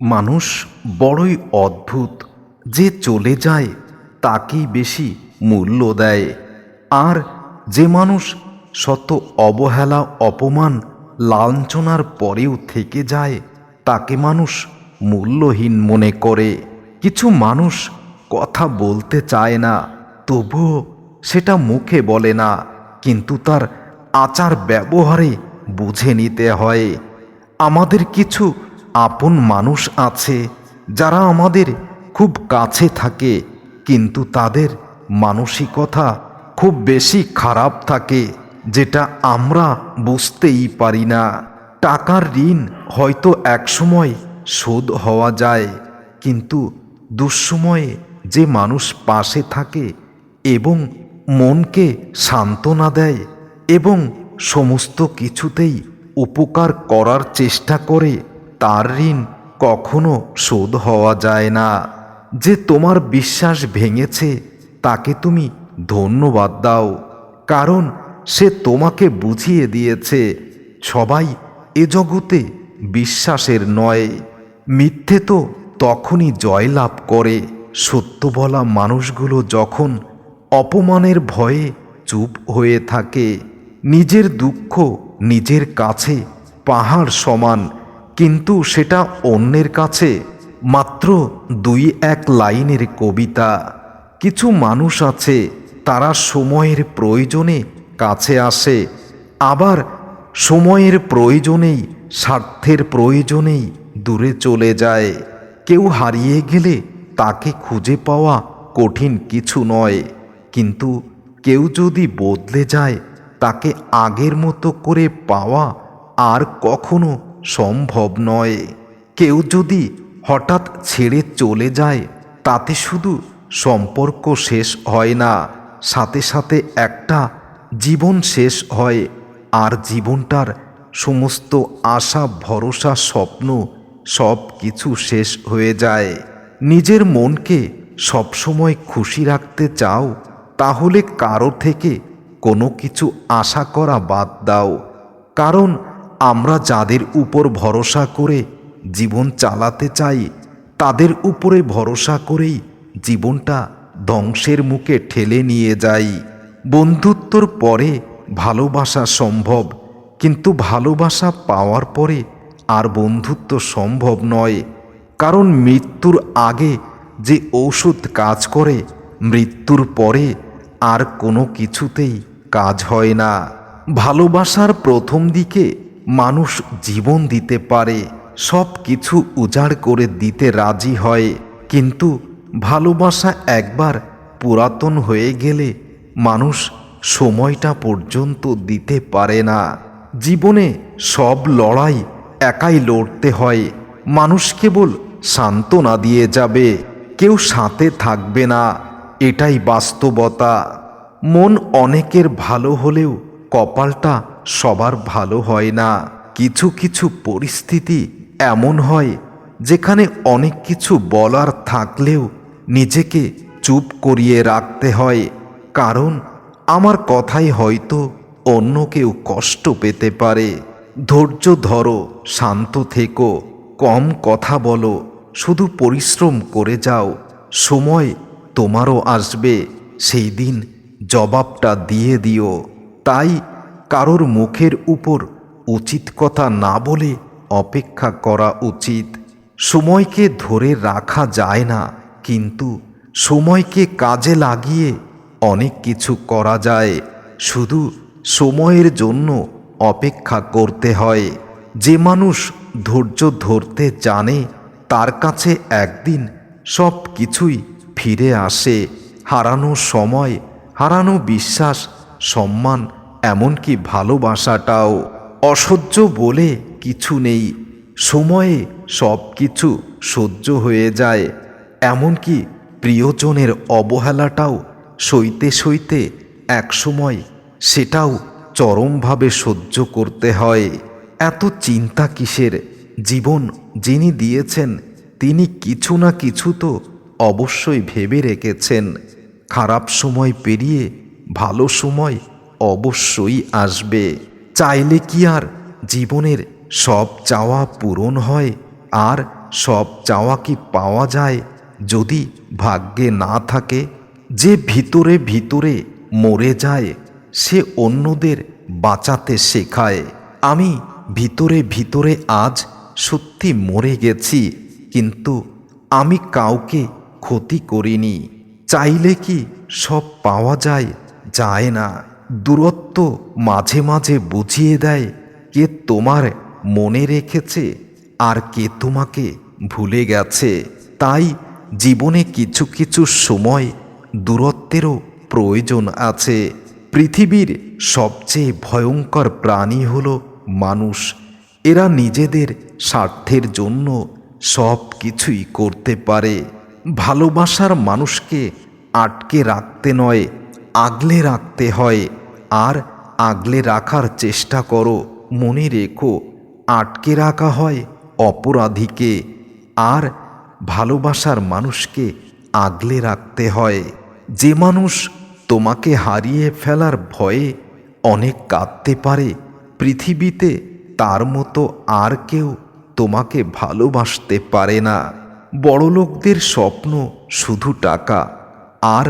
মানুষ বড়ই অদ্ভুত। যে চলে যায়, তাকেই বেশি মূল্য দেয়। আর যে মানুষ শত অবহেলা, অপমান, লাঞ্ছনার পরেও থেকে যায়, তাকে মানুষ মূল্যহীন মনে করে। কিছু মানুষ কথা বলতে চায় না, তবুও সেটা মুখে বলে না, কিন্তু তার আচার ব্যবহারে বুঝে নিতে হয়। আমাদের কিছু আপন মানুষ আছে যারা আমাদের খুব কাছে থাকে, কিন্তু তাদের মানসিকতা খুব বেশি খারাপ থাকে, যেটা আমরা বুঝতেই পারি না। টাকার ঋণ হয়তো একসময় শোধ হওয়া যায়, কিন্তু দুঃসময়ে যে মানুষ পাশে থাকে এবং মনকে সান্ত্বনা দেয় এবং সমস্ত কিছুতেই উপকার করার চেষ্টা করে তার ঋণ কখনো শোধ হওয়া যায় না। যে তোমার বিশ্বাস ভেঙেছে, তাকে তুমি ধন্যবাদ দাও, কারণ সে তোমাকে বুঝিয়ে দিয়েছে। সবাই এ জগতে বিশ্বাসের নয়। মিথ্যে তো তখনই জয়লাভ করে। সত্য বলা মানুষগুলো যখন অপমানের ভয়ে চুপ হয়ে থাকে, নিজের দুঃখ নিজের কাছে পাহাড় সমান কিন্তু সেটা অন্যের কাছে মাত্র দুই এক লাইনের কবিতা। কিছু মানুষ আছে, তারা সময়ের প্রয়োজনে কাছে আসে, আবার সময়ের প্রয়োজনেই, স্বার্থের প্রয়োজনেই দূরে চলে যায়। কেউ হারিয়ে গেলে তাকে খুঁজে পাওয়া কঠিন কিছু নয়, কিন্তু কেউ যদি বদলে যায়, তাকে আগের মতো করে পাওয়া আর কখনো সম্ভব নয়। কেউ যদি হঠাৎ ছেড়ে চলে যায়, তাতে শুধু সম্পর্ক শেষ হয় না, সাথে সাথে একটা জীবন শেষ হয়। আর জীবনটার সমস্ত আশা, ভরসা, স্বপ্ন সব কিছু শেষ হয়ে যায়। নিজের মনকে সবসময় খুশি রাখতে চাও, তাহলে কারও থেকে কোনো কিছু আশা করা বাদ দাও। কারণ আমরা যাদের উপর ভরসা করে জীবন চালাতে চাই, তাদের উপরে ভরসা করেই জীবনটা ধ্বংসের মুখে ঠেলে নিয়ে যাই। বন্ধুত্বর পরে ভালোবাসা সম্ভব, কিন্তু ভালোবাসা পাওয়ার পরে আর বন্ধুত্ব সম্ভব নয়। কারণ মৃত্যুর আগে যে ঔষধ কাজ করে, মৃত্যুর পরে আর কোনো কিছুতেই কাজ হয় না। ভালোবাসার প্রথম দিকে মানুষ জীবন দিতে পারে সব কিছু উজাড় করে দিতে রাজি হয়। কিন্তু ভালোবাসা একবার পুরাতন হয়ে গেলে মানুষ সময়টা পর্যন্ত দিতে পারে না। জীবনে সব লড়াই একাই লড়তে হয়। মানুষ কেবল সান্ত্বনা দিয়ে যাবে, কেউ সাথে থাকবে না। এটাই বাস্তবতা। মন অনেকের ভালো হলেও কপালটা সবার ভালো হয় না। কিছু কিছু পরিস্থিতি এমন হয় যেখানে অনেক কিছু বলার থাকলেও নিজেকে চুপ করিয়ে রাখতে হয়। কারণ আমার কথাই হয়তো অন্য কেউ কষ্ট পেতে পারে। ধৈর্য ধরো, শান্ত থেকো, কম কথা বলো, শুধু পরিশ্রম করে যাও। সময় তোমারও আসবে, সেই দিন জবাবটা দিয়ে দিও। তাই কারোর মুখের উপর উচিত কথা না বলে অপেক্ষা করা উচিত। সময়কে ধরে রাখা যায় না, কিন্তু সময়কে কাজে লাগিয়ে অনেক কিছু করা যায়। শুধু সময়ের জন্য অপেক্ষা করতে হয়। যে মানুষ ধৈর্য ধরতে জানে, তার কাছে একদিন সব কিছুই ফিরে আসে। হারানো সময়, হারানো বিশ্বাস, সম্মান এমনকি ভালোবাসাটাও। অসহ্য বলে কিছু নেই। সময়ে সব কিছু সহ্য হয়ে যায়। এমনকি প্রিয়জনের অবহেলাটাও সইতে সইতে একসময় সেটাও চরমভাবে সহ্য করতে হয়। এত চিন্তা কিসের? জীবন যিনি দিয়েছেন, তিনি কিছু না কিছু তো অবশ্যই ভেবে রেখেছেন। খারাপ সময় পেরিয়ে ভালো সময় অবশ্যই আসবে। চাইলে কি আর জীবনের সব চাওয়া পূরণ হয়? আর সব চাওয়া কি পাওয়া যায়? যদি ভাগ্যে না থাকে, যে ভিতরে ভিতরে মরে যায়, সে অন্যদের বাঁচাতে শেখায়। আমি ভিতরে ভিতরে আজ সত্যি মরে গেছি, কিন্তু আমি কাউকে ক্ষতি করিনি। চাইলে কি সব পাওয়া যায়? যায় না। দূরত্ব মাঝে মাঝে বুঝিয়ে দেয় কে তোমার মনে রেখেছে আর কে তোমাকে ভুলে গেছে। তাই জীবনে কিছু কিছু সময় দূরত্বেরও প্রয়োজন আছে। পৃথিবীর সবচেয়ে ভয়ঙ্কর প্রাণী হল মানুষ। এরা নিজেদের স্বার্থের জন্য সব কিছুই করতে পারে। ভালোবাসার মানুষকে আটকে রাখতে নয় আগলে রাখতে হয়, আর আগলে রাখার চেষ্টা করো, মনে রেখো, আটকে রাখা হয় অপরাধীকে, আর ভালোবাসার মানুষকে আগলে রাখতে হয়। যে মানুষ তোমাকে হারিয়ে ফেলার ভয়ে অনেক কাঁদতে পারে, পৃথিবীতে তার মতো আর কেউ তোমাকে ভালোবাসতে পারে না। বড়লোকদের স্বপ্ন শুধু টাকা, আর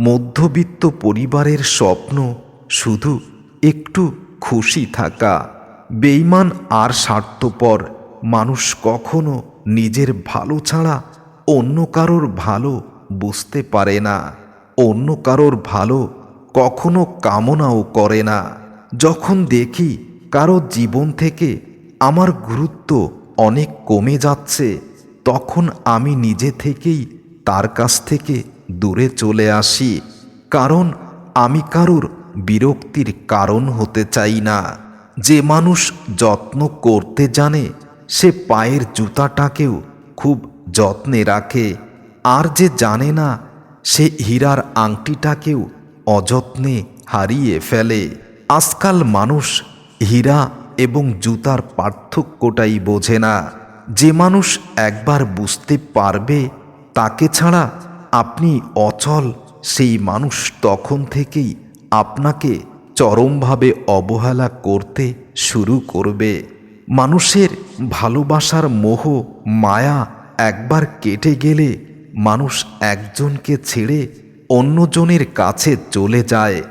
মধ্যবিত্ত পরিবারের স্বপ্ন শুধু একটু খুশি থাকা। বেইমান আর স্বার্থপর মানুষ কখনো নিজের ভালো ছাড়া অন্য কারোর ভালো বুঝতে পারে না। অন্য কারোর ভালো কখনো কামনাও করে না। যখন দেখি কারও জীবন থেকে আমার গুরুত্ব অনেক কমে যাচ্ছে, তখন আমি নিজে থেকেই তার কাছ থেকে দূরে চলে আসি, কারণ আমি কারোর বিরক্তির কারণ হতে চাই না। যে মানুষ যত্ন করতে জানে, সে পায়ের জুতাটাকেও খুব যত্নে রাখে। আর যে জানে না, সে হীরার আংটিটাকেও অযত্নে হারিয়ে ফেলে। আজকাল মানুষ হীরা এবং জুতার পার্থক্যটাই বোঝে না। যে মানুষ একবার বুঝতে পারবে, তাকে ছাড়া আপনি অচল, সেই মানুষ তখন থেকেই আপনাকে চরমভাবে অবহেলা করতে শুরু করবে। মানুষের ভালোবাসার মোহ, মায়া একবার কেটে গেলে মানুষ একজনকে ছেড়ে অন্যজনের কাছে চলে যায়।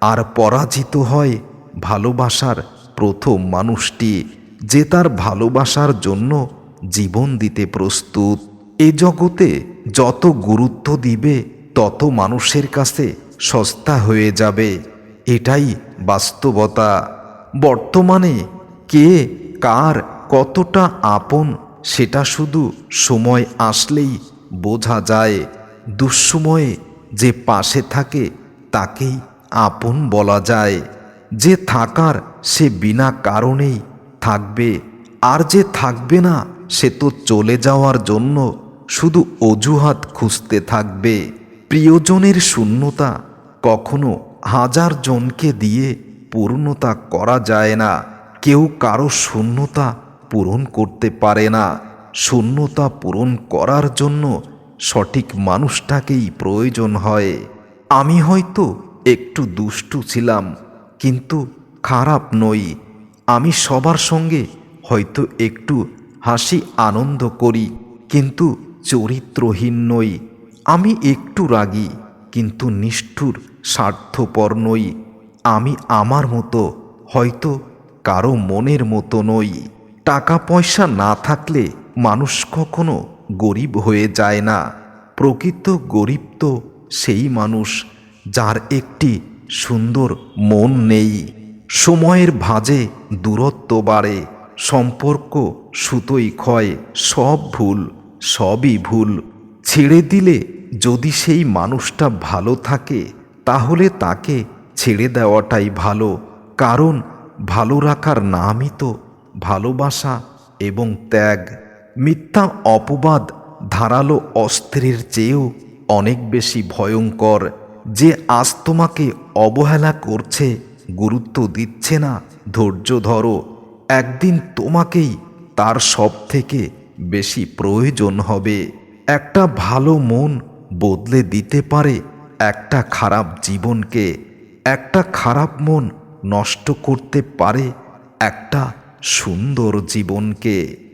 আর পরাজিত হয় ভালোবাসার প্রথম মানুষটি, যে তার ভালোবাসার জন্য জীবন দিতে প্রস্তুত। এ জগতে যত গুরুত্ব দিবে, তত মানুষের কাছে সস্তা হয়ে যাবে। এটাই বাস্তবতা। বর্তমানে কে, কার কতটা আপন, সেটা শুধু সময় আসলেই বোঝা যায়। দুঃসময়ে যে পাশে থাকে, তাকেই আপন বলা যায়। যে থাকার, সে বিনা কারণেই থাকবে। আর যে থাকবে না, সে তো চলে যাওয়ার জন্য শুধু অজুহাত খুঁজতে থাকবে। প্রিয়জনের শূন্যতা কখনো হাজার জনকে দিয়ে পূর্ণতা করা যায় না। কেউ কারও শূন্যতা পূরণ করতে পারে না। শূন্যতা পূরণ করার জন্য সঠিক মানুষটাকেই প্রয়োজন হয়। আমি হয়তো একটু দুষ্টু ছিলাম, কিন্তু খারাপ নই। আমি সবার সঙ্গে হয়তো একটু হাসি আনন্দ করি, কিন্তু চরিত্রহীন নই। আমি একটু রাগী, কিন্তু নিষ্ঠুর, স্বার্থপর নই। আমি আমার মতো, হয়তো কারও মনের মতো নই। টাকা পয়সা না থাকলে মানুষ কখনো গরিব হয়ে যায় না। প্রকৃত গরিব তো সেই মানুষ, যার একটি সুন্দর মন নেই। সময়ের ভাঁজে দূরত্ব বাড়ে, সম্পর্ক সুতোই ক্ষয়, সব ভুল। সবই ভুল। ছেড়ে দিলে যদি সেই মানুষটা ভালো থাকে, তাহলে তাকে ছেড়ে দেওয়াটাই ভালো। কারণ ভালো রাখার নামই তো ভালোবাসা এবং ত্যাগ। মিথ্যা অপবাদ ধারালো অস্ত্রের চেয়েও অনেক বেশি ভয়ঙ্কর। যে আজ তোমাকে অবহেলা করছে, গুরুত্ব দিচ্ছে না, ধৈর্য ধরো। একদিন তোমাকেই তার সব থেকে বেশি প্রয়োজন হবে। একটা ভালো মন বদলে দিতে পারে একটা খারাপ জীবনকে। একটা খারাপ মন নষ্ট করতে পারে একটা সুন্দর জীবনকে।